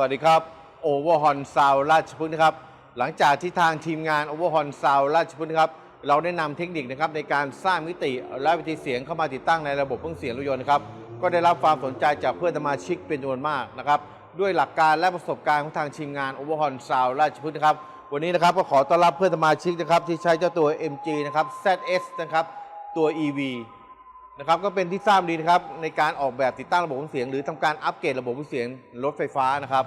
วัสดีครับโอเวอร์ฮอนซาวราชพฤกษ์นะครับ หลังจากที่ทางทีมงานโอเวอร์ฮอนซาวราชพฤกษ์นะครับ เราได้นำเทคนิคนะครับในการสร้างมิติและวิธีเสียงเข้ามาติดตั้งในระบบเครื่องเสียงรถยนต์นะครับ ก็ได้รับความสนใจจากเพื่อนสมาชิกเป็นจำนวนมากนะครับ ด้วยหลักการและประสบการณ์ของทางทีมงานโอเวอร์ฮอนซาวราชพฤกษ์นะครับ วันนี้นะครับก็ขอต้อนรับเพื่อนสมาชิกนะครับที่ใช้เจ้าตัว MG นะครับ ZS นะครับตัว EV นะครับก็เป็นที่ทราบดีนะครับในการออกแบบติดตั้งระบบเครื่องเสียง หรือทำการอัปเกรดระบบเครื่องเสียงรถไฟฟ้านะครับ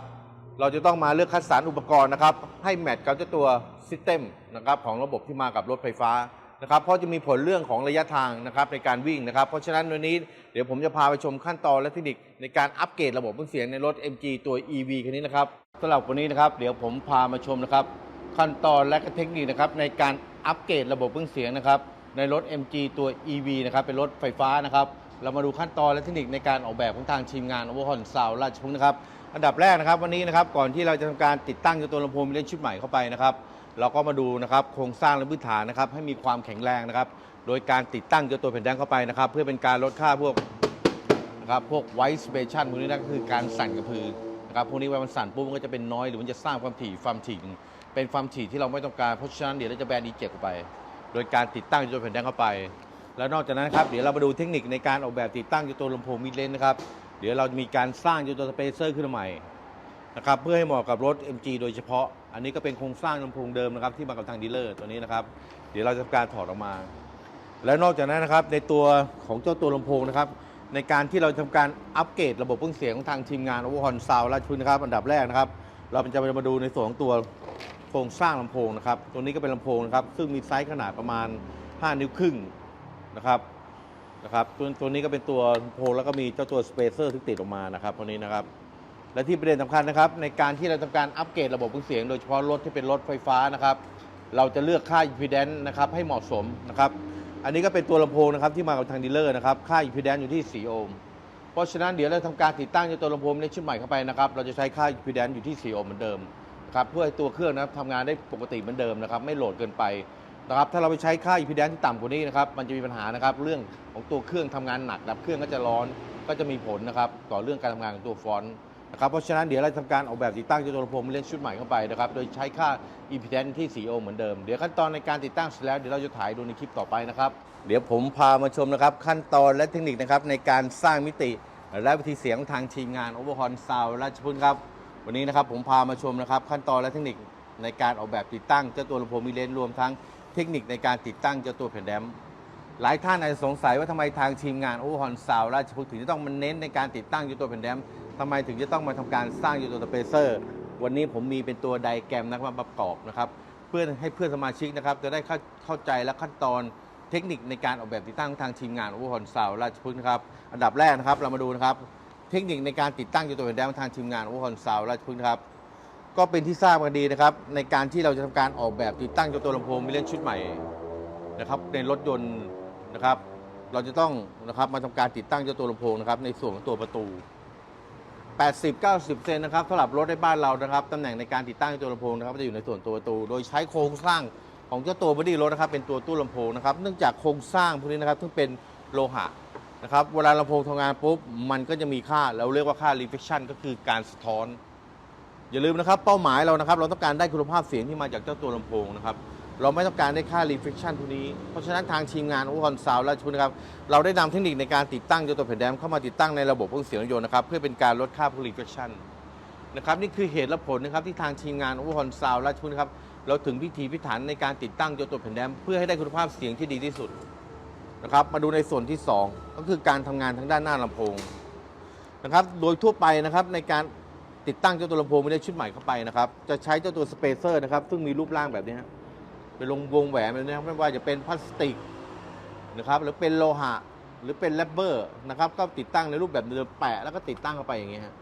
เราจะต้องมาเลือกคัดสรรอุปกรณ์นะครับ ให้แมทกับเจ้าตัวซิสเต็มนะครับของระบบที่มากับรถไฟฟ้านะครับเพราะจะมีผลเรื่องของระยะทางนะครับในการวิ่งนะครับ เพราะฉะนั้นวันนี้เดี๋ยวผมจะพาไปชมขั้นตอนและเทคนิคในการอัปเกรดระบบเครื่องเสียงในรถ MG ตัว EV คันนี้นะครับสำหรับวันนี้นะครับเดี๋ยวผมพามาชมนะครับ ขั้นตอนและเทคนิคนะครับในการอัปเกรดระบบเครื่องเสียงนะครับ ในรถ MG ตัว EV นะครับเป็นรถไฟฟ้านะครับเรามาดูขั้นตอนและเทคนิคในการออกแบบของทางทีมงาน o v e r h o l ซาวราชพฤกษ์นะครับอันดับแรกนะครับวันนี้นะครับก่อนที่เราจะทำการติดตั้งตัวลำโพงมิเลนชุดใหม่เข้าไปนะครับเราก็มาดูนะครับโครงสร้างและพื้นฐานนะครับให้มีความแข็งแรงนะครับโดยการติดตั้งตัวแผ่นแดงเข้าไปนะครับเพื่อเป็นการลดค่าพวกนะครับพวกไวส์สเปชันพวกนี้นะก็คือการสั่นกระพือนะครับพวกนี้เวลามันสั่นปุ๊บมันก็จะเป็นน้อยหรือมันจะสร้างความถี่ความถี่เป็นความถี่ที่เราไม่ต้องการเพราะฉะนั้นเดี๋ยวเราจะแบนอีเจ็เข้าไป โดยการติดตั้งตัวแผ่นแดงเข้าไป แล้วนอกจากนั้นครับเดี๋ยวเรามาดูเทคนิคในการออกแบบติดตั้งตัวลำโพงมิดเลนนะครับเดี๋ยวเราจะมีการสร้างตัวสเปเซอร์ขึ้นมาใหม่นะครับเพื่อให้เหมาะกับรถ MG โดยเฉพาะ อันนี้ก็เป็นโครงสร้างลำโพงเดิมนะครับที่มากับทางดีลเลอร์ตัวนี้นะครับ เดี๋ยวเราจะทำการถอดออกมา แล้วนอกจากนั้นนะครับในตัวของเจ้าตัวลำโพงนะครับในการที่เราทำการอัปเกรดระบบเครื่องเสียงของทางทีมงานโอเวอร์ฮอนซาวราชพฤกษ์นะครับอันดับแรกนะครับ เราจะมาดูในส่วนของตัว โครงสร้างลำโพงนะครับ ตัวนี้ก็เป็นลำโพงนะครับ ซึ่งมีไซส์ขนาดประมาณ 5 นิ้วครึ่งนะครับนะครับตัวตัวนี้ก็เป็นตัวลำโพงแล้วก็มีเจ้าตัวสเปเซอร์ที่ติดออกมานะครับตัวนี้นะครับ และที่ประเด็นสำคัญนะครับ ในการที่เราทำการอัปเกรดระบบเครื่องเสียง โดยเฉพาะรถที่เป็นรถไฟฟ้านะครับ เราจะเลือกค่า impedance นะครับให้เหมาะสมนะครับอันนี้ก็เป็นตัวลำโพงนะครับที่มากับทางดีลเลอร์นะครับ ค่า impedance อยู่ที่ 4 โอห์มเพราะฉะนั้นเดี๋ยวเราทำการติดตั้งตัวลำโพงในชุดใหม่เข้าไปนะครับ เราจะใช้ค่า impedance อยู่ที่ 4 โอห์มเหมือนเดิม ครับเพื่อให้ตัวเครื่องนะครับทำงานได้ปกติเหมือนเดิมนะครับ ไม่โหลดเกินไปนะครับถ้าเราไปใช้ค่า impedance ที่ต่ำกว่านี้นะครับมันจะมีปัญหานะครับ เรื่องของตัวเครื่องทำงานหนักดับเครื่องก็จะร้อนก็จะมีผลนะครับ ต่อเรื่องการทำงานของตัวฟอนต์นะครับเพราะฉะนั้นเดี๋ยวเราทำการออกแบบติดตั้งเจ้าตัวลำโพงเล่นชุดใหม่เข้าไปนะครับโดยใช้ค่า impedance ที่ 4 โอห์มเหมือนเดิม เดี๋ยวขั้นตอนในการติดตั้งเสร็จแล้วเดี๋ยวเราจะถ่ายดูในคลิปต่อไปนะครับเดี๋ยวผมพามาชมนะครับขั้นตอนและเทคนิคนะครับในการสร้างมิติ และวิธีเสียงของทางทีมงาน Overhorn Sound ราชพฤกษ์ครับ วันนี้นะครับผมพามาชมนะครับขั้นตอนและเทคนิคในการออกแบบติดตั้งเจ้าตัวลำโพงมิเลนรวมทั้งเทคนิคในการติดตั้งเจ้าตัวแผ่นแดมหลายท่านอาจจะสงสัยว่าทำไมทางทีมงานโอเวอร์ฮอนซาวราชพฤกษ์ถึงจะต้องมาเน้นในการติดตั้งยูตัวแผ่นแดมทำไมถึงจะต้องมาทำการสร้างยูตัวสเปเซอร์ วันนี้ผมมีเป็นตัวไดแกรมนะครับประกอบนะครับ เพื่อให้เพื่อนสมาชิกนะครับจะได้เข้าเข้าใจและขั้นตอนเทคนิคในการออกแบบติดตั้งทางทีมงานโอเวอร์ฮอนซาวราชพฤกษ์นะครับ อันดับแรกนะครับเรามาดูนะครับ เทคนิคในการติดตั้งยูตัวแผ่นแดมทางทีมงานโอเวอนซาวราชพฤกษ์นครับ ก็เป็นที่ทราบกันดีนะครับในการที่เราจะทำการออกแบบติดตั้งเจ้าตัวลำโพงมิเลนชุดใหม่นะครับในรถยนต์นะครับ เราจะต้องนะครับมาทำการติดตั้งเจ้าตัวลำโพงนะครับในส่วนของตัวประตู 80-90 เซนนะครับสำหรับรถในบ้านเรานะครับตำแหน่งในการติดตั้งเจ้าตัวลำโพงนะครับจะอยู่ในส่วนตัวประตู โดยใช้โครงสร้างของเจ้าตัวบอดี้รถนะครับเป็นตัวตู้ลำโพงนะครับเนื่องจากโครงสร้างพวกนี้นะครับซึ่งเป็นโลหะ นะครับเวลาลำโพงทำงานปุ๊บมันก็จะมีค่าเราเรียกว่าค่า reflection ก็คือการสะท้อน อย่าลืมนะครับเป้าหมายเรานะครับ เราต้องการได้คุณภาพเสียงที่มาจากเจ้าตัวลำโพงนะครับเราไม่ต้องการได้ค่า reflection ทุกนี้ เพราะฉะนั้นทางทีมงานอุปกรณ์ซาวและชุดนะครับ เราได้นำเทคนิคในการติดตั้งเจ้าตัวแผ่นแดมเข้ามาติดตั้งในระบบเครื่องเสียงรถยนต์นะครับ เพื่อเป็นการลดค่า reflection นะครับนี่คือเหตุและผลนะครับที่ทางทีมงานอุปกรณ์ซาวและชุดนะครับ เราถึงพิธีพิถันในการติดตั้งเจ้าตัวแผ่นแดมเพื่อให้ได้คุณภาพเสียงที่ดีที่สุด นะครับ มาดูในส่วนที่สองก็คือการทำงานทางด้านหน้าลำโพงนะครับ โดยทั่วไปนะครับในการติดตั้งเจ้าตัวลำโพงไม่ได้ชุดใหม่เข้าไปนะครับ จะใช้เจ้าตัวสเปเซอร์นะครับ ซึ่งมีรูปร่างแบบนี้ฮะเป็นวงวงแหวนแบบนี้ครับไม่ว่าจะเป็นพลาสติกนะครับ หรือเป็นโลหะ หรือเป็นแรปเบอร์นะครับ ก็ติดตั้งในรูปแบบเดิมแปะแล้วก็ติดตั้งเข้าไปอย่างเงี้ยฮะ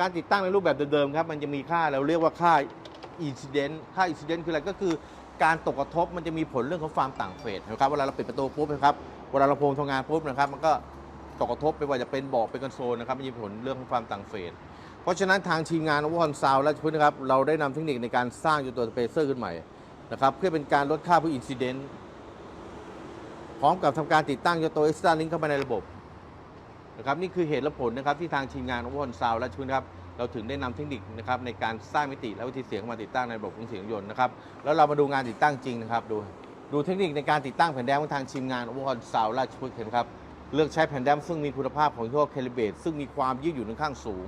การติดตั้งในรูปแบบเดิมๆครับ มันจะมีค่าเราเรียกว่าค่า incident ค่า incident คืออะไรก็คือ การตกกระทบมันจะมีผลเรื่องของความต่างเฟสนะครับเวลาเราปิดประตูปุ๊บนะครับเวลาเราโพงทำงานปุ๊บนะครับมันก็ตกกระทบไม่ว่าจะเป็นบาะเป็นคอนโซลนะครับมันมีผลเรื่องของความต่างเฟสเพราะฉะนั้นทางทีมงานวอนซาวและชุดนะครับเราได้นำเทคนิคในการสร้างจุดตัวสเปเซอร์ขึ้นใหม่นะครับเพื่อเป็นการลดค่าผู้อินซิเดนต์พร้อมกับทำการติดตั้งจุดตัวเอ็กซ์ตร้าลิงเข้ามาในระบบ นะครับนี่คือเหตุและผลนะครับที่ทางทีมงานวอนซาวและชุนครับเราถึงได้นำเทคนิคนะครับในการสร้างมิติและวิธีเสียงเข้ามาติดตั้งในระบบเครื่องเสียงยนต์นะครับแล้วเรามาดูงานติดตั้งจริงนะครับดูดูเทคนิคในการติดตั้งแผ่นแดมของทางทีมงานอเวอร์ซาวราชพฤกษ์เห็นครับเลือกใช้แผ่นแดมซึ่งมีคุณภาพของยี่ห้อเคลิเบตซึ่งมีความยืดหยุ่นค่อนข้างสูง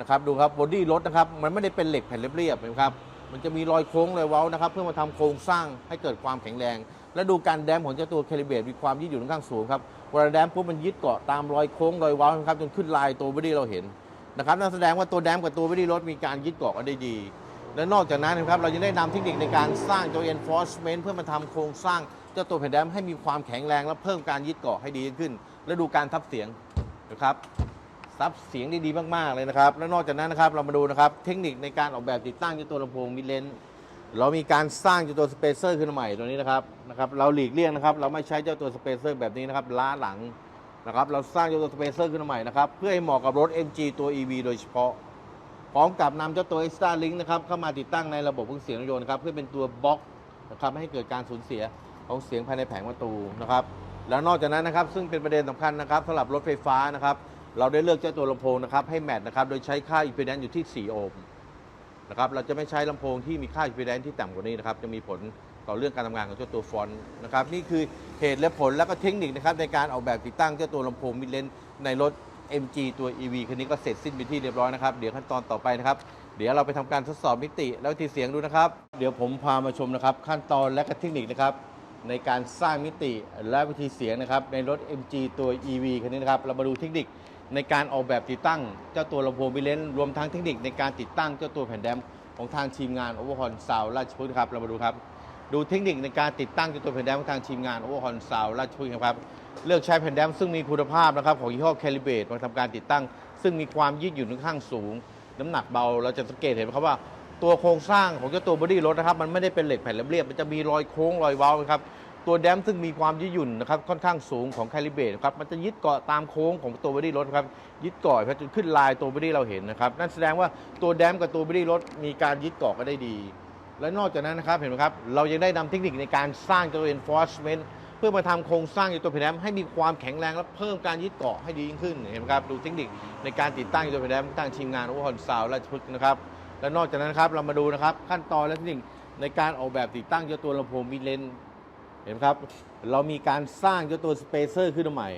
นะครับดูครับบอดี้รถนะครับมันไม่ได้เป็นเหล็กแผ่นเรียบๆนะครับมันจะมีรอยโค้งรอยเว้านะครับ เพื่อมาทำโครงสร้างให้เกิดความแข็งแรง และดูการแดมของเจ้าตัวเคลิเบตมีความยืดหยุ่นค่อนข้างสูงครับเวลาแดมปุ๊บมันยึดเกาะตามรอยโค้งรอยว้านะครับจนขึ้นลายตัวบอดี้เราเห็นนะครับนั่นแสดงว่าตัวแดมกับตัววิดีรถมีการยึดเกาะกันได้ดี และนอกจากนั้นนะครับเราจะได้นำเทคนิคในการสร้างตัว enforcement เพื่อมาทำโครงสร้างเจ้าตัวแผ่นแดมให้มีความแข็งแรงและเพิ่มการยึดเกาะให้ดีขึ้น และดูการทับเสียงนะครับซับเสียงได้ดีมากๆเลยนะครับ และนอกจากนั้นนะครับเรามาดูนะครับเทคนิคในการออกแบบติดตั้งเจ้าตัวลำโพงมิเลน เรามีการสร้างเจ้าตัวสเปเซอร์ขึ้นใหม่ตัวนี้นะครับนะครับ เราหลีกเลี่ยงนะครับ เราไม่ใช้เจ้าตัวสเปเซอร์แบบนี้นะครับล้าหลังนะครับ เราสร้างเจ้าตัวสเปเซอร์ขึ้นใหม่นะครับเพื่อให้เหมาะกับรถ MG ตัว EV โดยเฉพาะ พร้อมกับนำเจ้าตัว Extra Link นะครับเข้ามาติดตั้งในระบบเครื่องเสียงรถยนต์นะครับเพื่อเป็นตัวบล็อกนะครับไม่ให้เกิดการสูญเสียของเสียงภายในแผงประตูนะครับแล้วนอกจากนั้นนะครับซึ่งเป็นประเด็นสำคัญนะครับสำหรับรถไฟฟ้านะครับเราได้เลือกเจ้าตัวลำโพงนะครับให้แมทนะครับโดยใช้ค่า impedance อยู่ที่ 4 โอห์ม นะครับเราจะไม่ใช้ลำโพงที่มีค่า impedance ที่ต่ำกว่านี้นะครับจะมีผลต่อเรื่องการทำงานของเจ้าตัวฟอนต์นะครับนี่คือเหตุและผลแล้วก็เทคนิคนะครับในการออกแบบติดตั้งเจ้าตัวลำโพงมิดเลนในรถ MG ตัว EV คันนี้ก็เสร็จสิ้นไปที่เรียบร้อยนะครับ เดี๋ยวขั้นตอนต่อไปนะครับ เดี๋ยวเราไปทำการทดสอบมิติแล้วทีเสียงดูนะครับ เดี๋ยวผมพามาชมนะครับ ขั้นตอนและก็เทคนิคนะครับ ในการสร้างมิติและวิธีเสียงนะครับ ในรถ MG ตัว EV คันนี้นะครับ เรามาดูเทคนิคในการออกแบบติดตั้ง เจ้าตัวลำโพงมิเลนรวมทั้งเทคนิคในการติดตั้งเจ้าตัวแผ่นแดมของทางทีมงาน Overhorn Sound ราชพฤกษ์ครับเรามาดูครับ ดูเทคนิคในการติดตั้งเจ้าตัวแผ่นแดมของทางทีมงาน Overhorn Sound ราชพฤกษ์ครับเลือกใช้แผ่นแดมซึ่งมีคุณภาพนะครับของยี่ห้อ Calibrate มาทำการติดตั้ง ซึ่งมีความยืดหยุ่นค่อนข้างสูง น้ำหนักเบาเราจะสังเกตเห็นไหมครับว่า ตัวโครงสร้างของเจ้าตัวบอดี้รถนะครับมันไม่ได้เป็นเหล็กแผ่นเรียบๆมันจะมีรอยโค้งรอยเว้านะครับตัวแดมซึ่งมีความยืดหยุ่นนะครับค่อนข้างสูงของแคลิเบตครับมันจะยึดเกาะตามโค้งของตัวบอดี้รถครับยึดเกาะครับจนขึ้นลายตัวบอดี้เราเห็นนะครับนั่นแสดงว่าตัวแดมกับตัวบอดี้รถมีการยึดเกาะกันได้ดี และนอกจากนั้นนะครับเห็นไหมครับเรายังได้นำเทคนิคในการสร้างตัว enforcement เพื่อมาทำโครงสร้างตัวเพดานให้มีความแข็งแรงและเพิ่มการยึดเกาะให้ดียิ่งขึ้นเห็นไหมครับดูเทคนิคในการติดตั้งตัวเพดานตั้งทีมงานโอเวอร์ฮอนซาวราชพฤกนะครับ และนอกจากนั้นครับเรามาดูนะครับขั้นตอนและเทคนิคในการออกแบบติดตั้งเจ้าตัวลำโพงมิดเลนเห็นไหมครับ เรามีการสร้างเจ้าตัวสเปเซอร์ขึ้นมาใหม่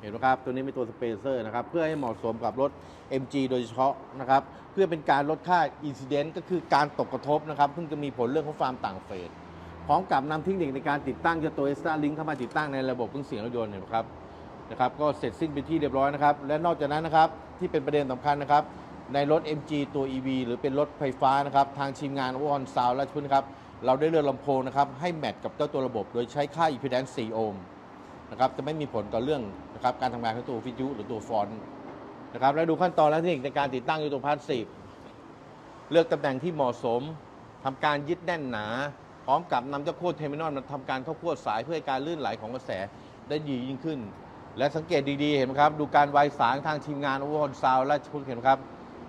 เห็นไหมครับ ตัวนี้เป็นตัวสเปเซอร์นะครับ เพื่อให้เหมาะสมกับรถ MG โดยเฉพาะนะครับ เพื่อเป็นการลดค่าอินซิเดนต์ก็คือการตกกระทบนะครับซึ่งจะมีผลเรื่องของความต่างเฟสพร้อมกับนำเทคนิคในการติดตั้งเจ้าตัว Extra Link เข้ามาติดตั้งในระบบเครื่องเสียงรถยนต์เห็นไหมครับนะครับ ก็เสร็จสิ้นไปนที่เรียบร้อยนะครับ และนอกจากนั้นนะครับที่เป็นประเด็นสำคัญนะครับ ในรถ MG ตัว EV หรือเป็นรถไฟฟ้านะครับ ทางทีมงานวอนซาวและชุดนะครับ เราได้เลือกลำโพงนะครับ ให้แมทกับเจ้าตัวระบบ โดยใช้ค่า impedance 4 โอห์มนะครับ จะไม่มีผลต่อเรื่องนะครับการทำงานของตัววิทยุหรือตัวฟอนต์นะครับ และดูขั้นตอนและเทคนิคในการติดตั้งอยู่ตัวพาสซีฟเลือกตำแหน่งที่เหมาะสมทำการยึดแน่นหนา พร้อมกับนำเจ้าโค้ดเทอร์มินอลมาทำการเข้าขั้วสายเพื่อให้การลื่นไหลของกระแสได้ดียิ่งขึ้น และสังเกตดีๆเห็นไหมครับ ดูการไวสายทางทีมงานวอร์ฮอนซาวและชุดเห็นไหมครับ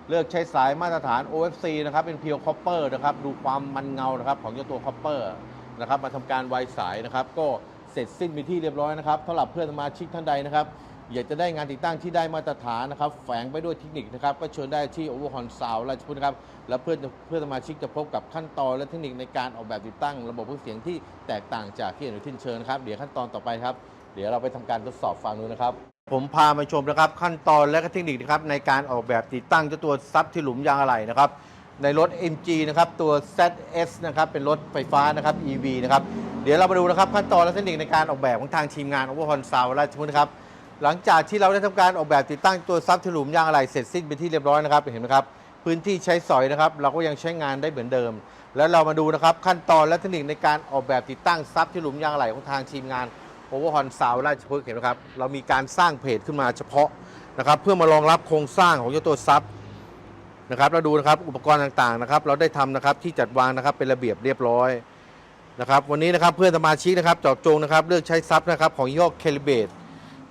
เลือกใช้สายมาตรฐาน OFC นะครับเป็นเพียวคอปเปอร์นะครับดูความมันเงานะครับของเจ้าตัวคอปเปอร์นะครับมาทำการไวสายนะครับก็เสร็จสิ้นไปที่เรียบร้อยนะครับสำหรับเพื่อนสมาชิกท่านใดนะครับอยากจะได้งานติดตั้งที่ได้มาตรฐานนะครับ แฝงไปด้วยเทคนิคนะครับ ก็เชิญได้ที่ Overhorn Sound ราชพุทธครับ และเพื่อนเพื่อนสมาชิกจะพบกับขั้นตอนและเทคนิคในการออกแบบติดตั้ง ระบบเครื่องเสียงที่แตกต่างจากที่อื่นที่เชิญนะครับ เดี๋ยวขั้นตอนต่อไปครับ เดี๋ยวเราไปทำการทดสอบฟังดูนะครับ ผมพามาชมนะครับขั้นตอนและก็เทคนิคนะครับในการออกแบบติดตั้งเจ้าตัวซับที่หลุมยางอะไหล่นะครับในรถ MG นะครับตัว ZS นะครับเป็นรถไฟฟ้านะครับ EV นะครับเดี๋ยวเรามาดูนะครับขั้นตอนและเทคนิคในการออกแบบของทางทีมงาน Overhorn Sound ราชพุทธนะครับหลังจากที่เราได้ทำการออกแบบติดตั้งตัวซับที่หลุมยางอะไหล่เสร็จสิ้นเป็นที่เรียบร้อยนะครับเห็นไหมครับพื้นที่ใช้สอยนะครับเราก็ยังใช้งานได้เหมือนเดิม แล้วเรามาดูนะครับขั้นตอนและเทคนิคในการออกแบบติดตั้งซับที่หลุมยางอะไหล่ของทางทีมงาน โอเวอร์ฮอนซาวราชพฤกษ์เห็นไหมครับ เรามีการสร้างเพจขึ้นมาเฉพาะนะครับ เพื่อมารองรับโครงสร้างของเจ้าตัวซับนะครับเราดูนะครับอุปกรณ์ต่างๆนะครับ เราได้ทำนะครับที่จัดวางนะครับเป็นระเบียบเรียบร้อยนะครับ วันนี้นะครับเพื่อนสมาชิกนะครับเจาะจงนะครับ เลือกใช้ซับนะครับของยี่ห้อเคลิเบต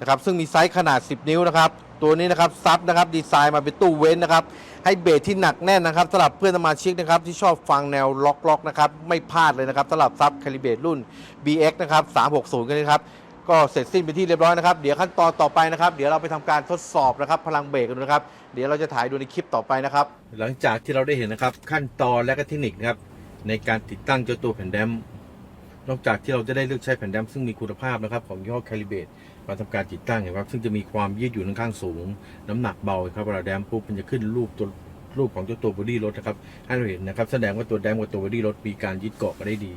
นะครับซึ่งมีไซส์ขนาด 10 นิ้วนะครับตัวนี้นะครับซับนะครับดีไซน์มาเป็นตู้เว้นนะครับให้เบสที่หนักแน่นนะครับสำหรับเพื่อนสมาชิกนะครับที่ชอบฟังแนวล็อกๆนะครับไม่พลาดเลยนะครับสำหรับซับเคลิเบตรุ่น BX นะครับ360 กันนะครับก็เสร็จสิ้นไปที่เรียบร้อยนะครับ เดี๋ยวขั้นตอนต่อไปนะครับ เดี๋ยวเราไปทำการทดสอบนะครับ พลังเบรกกันนะครับ เดี๋ยวเราจะถ่ายดูในคลิปต่อไปนะครับ หลังจากที่เราได้เห็นนะครับ ขั้นตอนและก็เทคนิคนะครับในการติดตั้งเจ้าตัวแผ่นแดม นอกจากที่เราจะได้เลือกใช้แผ่นแดมซึ่งมีคุณภาพนะครับของยี่ห้อแคลิเบตมาทำการติดตั้งนะครับซึ่งจะมีความยืดหยุ่นข้างสูง น้ำหนักเบาครับเวลาแดมปุ๊บมันจะขึ้นรูปตัวรูปของเจ้าตัวบอดี้รถนะครับให้เราเห็นนะครับ แสดงว่าตัวแดมกับตัวบอดี้รถมีการยึดเกาะกันได้ดี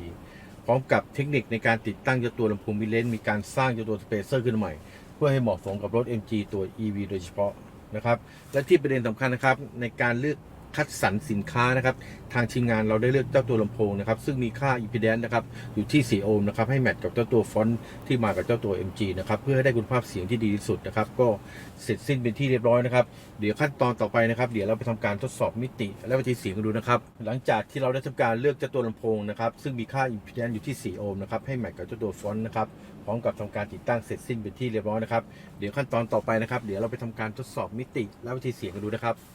พร้อมกับเทคนิคในการติดตั้งเจ้าตัวลำโพงมิเลนมีการสร้างเจ้าตัวสเปเซอร์ขึ้นใหม่ เพื่อให้เหมาะสมกับรถ MG ตัว EV โดยเฉพาะนะครับ และที่ประเด็นสำคัญนะครับในการเลือก คัดสรรสินค้านะครับ ทางทีมงานเราได้เลือกเจ้าตัวลำโพงนะครับ ซึ่งมีค่า impedance นะครับ อยู่ที่ 4 โอห์มนะครับ ให้แมทกับเจ้าตัวฟอนต์ที่มากับเจ้าตัว MG นะครับ เพื่อให้ได้คุณภาพเสียงที่ดีที่สุดนะครับ ก็เสร็จสิ้นเป็นที่เรียบร้อยนะครับ เดี๋ยวขั้นตอนต่อไปนะครับ เดี๋ยวเราไปทำการทดสอบมิติ และวิธีเสียงกันดูนะครับ หลังจากที่เราได้ทำการเลือกเจ้าตัวลำโพงนะครับ ซึ่งมีค่า impedance อยู่ที่ 4 โอห์มนะครับ ให้แมทกับเจ้าตัวฟอนต์นะครับ พร้อมกับทำการติดตั้งเสร็จสิ้นเป็นที่เรียบร้อยนะครับ เดี๋ยวขั้นตอนต่อไปนะครับ เดี๋ยวเราไปทำการทดสอบมิติ และวิธีเสียงกันดูนะครับ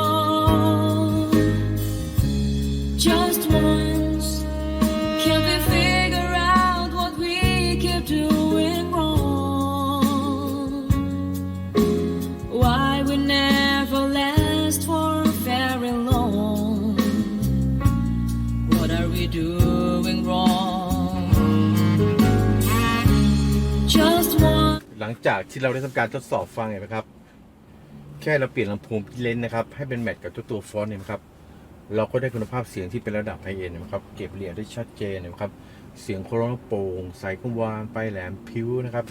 จากที่เราได้ทำการทดสอบฟังเห็นไหมครับ แค่เราเปลี่ยนลำโพงเลนนะครับ ให้เป็นแมทกับเจ้าตัวฟอนต์เนี่ยนะครับ เราก็ได้คุณภาพเสียงที่เป็นระดับไฮเอ็นนะครับ เก็บเอียดได้ชัดเจนนะครับ เสียงโคโรนโปร่งใสกังวานไปแหลมพิ้วนะครับ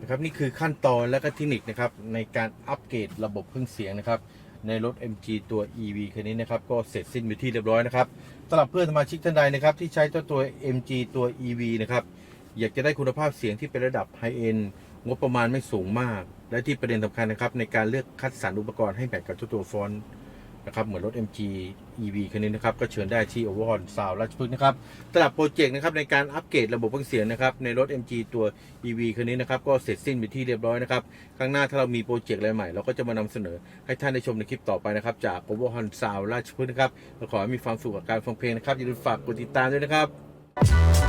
นะครับนี่คือขั้นตอนและก็เทคนิคนะครับในการอัปเกรดระบบเครื่องเสียงนะครับในรถ MG ตัว EV คันนี้นะครับก็เสร็จสิ้นไปที่เรียบร้อยนะครับสำหรับเพื่อนสมาชิกท่านใดนะครับที่ใช้เจ้าตัว MG ตัว EV นะครับอยากจะได้คุณภาพเสียงที่เป็นระดับไฮเอ็น งบประมาณไม่สูงมาก และที่ประเด็นสำคัญนะครับ ในการเลือกคัดสรรอุปกรณ์ให้แมทกับเจ้าตัวฟอนต์นะครับ เหมือนรถ MG EV คันนี้นะครับ ก็เชิญได้ที่ o v e r h o l ซาวราชพฤกษ์นะครับสำหรับโปรเจกต์นะครับในการอัปเกรดระบบเครื่องเสียงนะครับ ในรถ MG ตัว EV คันนี้นะครับ ก็เสร็จสิ้นไปที่เรียบร้อยนะครับครั้งหน้าถ้าเรามีโปรเจกต์อะไรใหม่ เราก็จะมานำเสนอให้ท่านได้ชมในคลิปต่อไปนะครับ จาก o v e r h o l ซาวราชพฤกษ์นะครับขอให้มีความสุขกับการฟังเพลงนะครับอย่าลืมฝากกดติดตามด้วยนะครับ